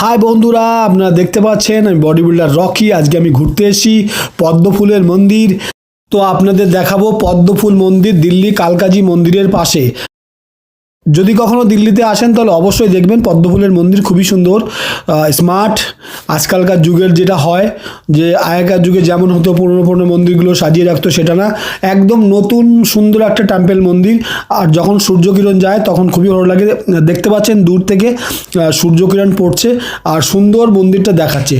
High বন্ধুরা, আপনারা দেখতে পাচ্ছেন আমি বডি বিল্ডার রকি। আজকে আমি ঘুরতে এসেছি পদ্মফুলের মন্দির। তো আপনাদের দেখাবো পদ্মফুল মন্দির, দিল্লি কালকাজি মন্দিরের পাশে। যদি কখনো দিল্লিতে আসেন, তাহলে অবশ্যই দেখবেন পদ্মফুলের মন্দির খুবই সুন্দর স্মার্ট আজকালকার যুগের যেটা হয়, যে আগেকার যুগে যেমন হতো পুরনো পুরনো মন্দিরগুলো সাজিয়ে রাখতো সেটা না, একদম নতুন সুন্দর একটা টেম্পেল মন্দির। আর যখন সূর্যকিরণ যায়, তখন খুবই ভালো লাগে। দেখতে পাচ্ছেন দূর থেকে সূর্যকিরণ পড়ছে আর সুন্দর মন্দিরটা দেখাচ্ছে।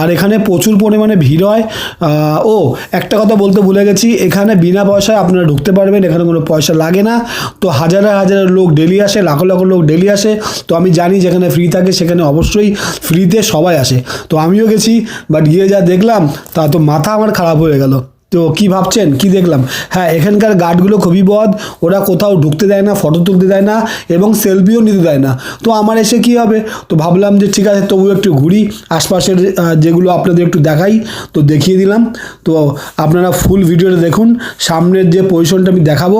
আর এখানে প্রচুর পরিমাণে ভিড় হয়। ও, একটা কথা বলতে ভুলে গেছি, এখানে বিনা পয়সায় আপনারা ঢুকতে পারবেন, এখানে কোনো পয়সা লাগে না। তো হাজার হাজার লোক ডেলি আসে, লাখো লাখো লোক ডেলি আসে, তো আমি জানি যেখানে ফ্রি থাকে সেখানে অবশ্যই ফ্রিতে সবাই আসে। তো আমিও গেছি বাট গিয়ে যা দেখলাম, তা তো মাথা আমার খারাপ হয়ে গেল। তো কি ভাবছেন? কি দেখলাম? হ্যাঁ এখানকার গার্ডগুলো খুবই বদ, ওরা কোথাও ঢুকতে দেয় না ফটো তুলতে দেয় না, এবং সেলফিও নিতে দেয় না। তো আমার এসে কি হবে? তো ভাবলাম যে ঠিক আছে তবু একটু ঘুরি, আশপাশের যেগুলো আপনাদের একটু দেখাই, তো দেখিয়ে দিলাম। তো আপনারা ফুল ভিডিওটা দেখুন, সামনের যে পজিশনটা আমি দেখাবো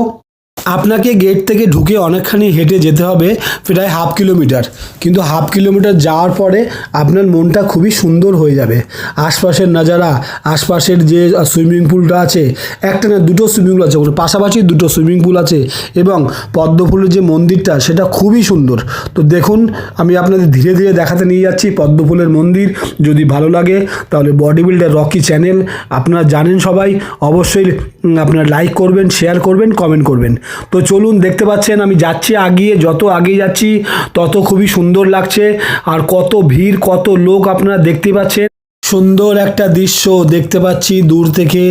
আপনাকে গেট থেকে ঢুকে অনেকখানি হেঁটে যেতে হবে প্রায় হাফ কিলোমিটার কিন্তু হাফ কিলোমিটার যাওয়ার পরে আপনার মনটা খুবই সুন্দর হয়ে যাবে। আশপাশের নাজারা, আশপাশের যে সুইমিং পুলটা আছে, একটা না দুটো সুইমিং পুল আছে, ওর পাশাপাশি দুটো সুইমিং পুল আছে এবং পদ্মফুলের যে মন্দিরটা, সেটা খুবই সুন্দর। তো দেখুন, আমি আপনাদের ধীরে ধীরে দেখাতে নিয়ে যাচ্ছি পদ্মফুলের মন্দির। যদি ভালো লাগে, তাহলে বডি বিল্ডার রকি চ্যানেল আপনারা জানেন সবাই। অবশ্যই আপনারা লাইক করবেন শেয়ার করবেন কমেন্ট করবেন। তো চলুন, দেখতে পাচ্ছেন, আমি যাচ্ছি আগিয়ে, যত আগিয়ে যাচ্ছি, তত খুবই সুন্দর লাগছে, আর কত ভিড়, কত লোক আপনারা দেখতে পাচ্ছেন। সুন্দর একটা দৃশ্য দেখতে পাচ্ছি দূর থেকে।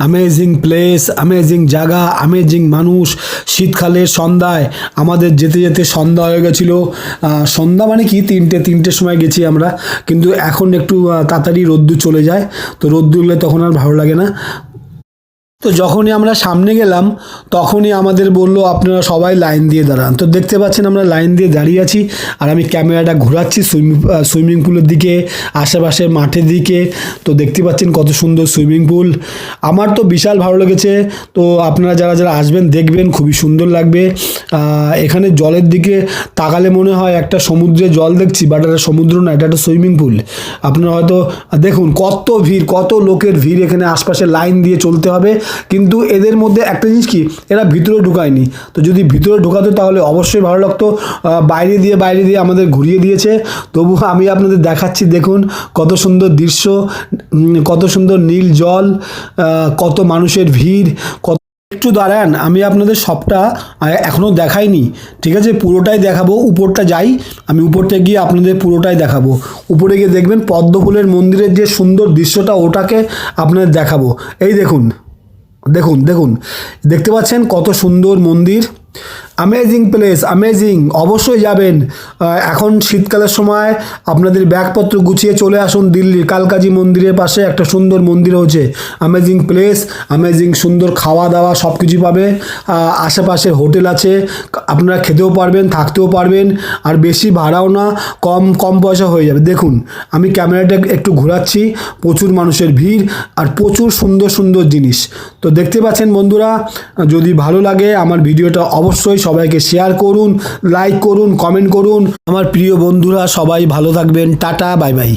অ্যামেজিং প্লেস অ্যামেজিং জায়গা অ্যামেজিং মানুষ। শীতকালের সন্ধ্যায়, আমাদের যেতে যেতে সন্ধ্যা হয়ে গেছিল। সন্ধ্যা মানে কি? তিনটে, তিনটের সময় গেছি আমরা। কিন্তু এখন একটু তাড়াতাড়ি রোদ্দুর চলে যায়। তো রোদ্দুর উঠলে তখন আর ভালো লাগে না। তো যখনই আমরা সামনে গেলাম, তখনই আমাদের বলল, আপনারা সবাই লাইন দিয়ে দাঁড়ান। তো দেখতে পাচ্ছেন আমরা লাইন দিয়ে দাঁড়িয়ে আছি, আর আমি ক্যামেরাটা ঘোরাচ্ছি সুইমিং সুইমিং পুলের দিকে আশেপাশে মাঠের দিকে। তো দেখতে পাচ্ছেন কত সুন্দর সুইমিং পুল। আমার তো বিশাল ভালো লেগেছে। তো আপনারা যারা যারা আসবেন, দেখবেন খুবই সুন্দর লাগবে। এখানে জলের দিকে তাকালে মনে হয় একটা সমুদ্রে জল দেখছি বাট এটা সমুদ্র না, এটা একটা সুইমিং পুল। আপনারা হয়তো, দেখুন কত ভিড়, কত লোকের ভিড় এখানে আশপাশে লাইন দিয়ে চলতে হবে। কিন্তু এদের মধ্যে একটা জিনিস কি, এরা ভিতরে ঢুকায়নি। তো যদি ভিতরে ঢুকাতো তাহলে অবশ্যই ভালো লাগতো। বাইরে দিয়ে বাইরে দিয়ে আমাদের ঘুরিয়ে দিয়েছে। তবু আমি আপনাদের দেখাচ্ছি, দেখুন কত সুন্দর দৃশ্য কত সুন্দর নীল জল কত মানুষের ভিড়, কত একটু দাঁড়ান, আমি আপনাদের সবটা এখনও দেখাইনি। ঠিক আছে, পুরোটাই দেখাবো, উপরটা যাই, আমি উপরটা গিয়ে আপনাদের পুরোটাই দেখাবো। উপরে গিয়ে দেখবেন পদ্মফুলের মন্দিরের যে সুন্দর দৃশ্যটা, ওটাকে আপনাদের দেখাবো। এই দেখুন। দেখুন দেখুন দেখতে পাচ্ছেন কত সুন্দর মন্দির। অ্যামেজিং প্লেস অ্যামেজিং অবশ্যই যাবেন। এখন শীতকালের সময় আপনাদের ব্যাগপত্র গুছিয়ে চলে আসুন দিল্লির কালকাজি মন্দিরের পাশে। একটা সুন্দর মন্দির হয়েছে। অ্যামেজিং প্লেস অ্যামেজিং সুন্দর খাওয়া দাওয়া সব কিছু পাবে আশেপাশে হোটেল আছে। আপনারা খেতেও পারবেন, থাকতেও পারবেন। আর বেশি ভাড়াও না, কম কম পয়সা হয়ে যাবে। দেখুন, আমি ক্যামেরাটা একটু ঘোরাচ্ছি। প্রচুর মানুষের ভিড় আর প্রচুর সুন্দর সুন্দর জিনিস। তো দেখতে পাচ্ছেন বন্ধুরা, যদি ভালো লাগে আমার ভিডিওটা অবশ্যই সবাইকে শেয়ার করুন লাইক করুন কমেন্ট করুন। আমার প্রিয় বন্ধুরা, সবাই ভালো থাকবেন। Tata bye bye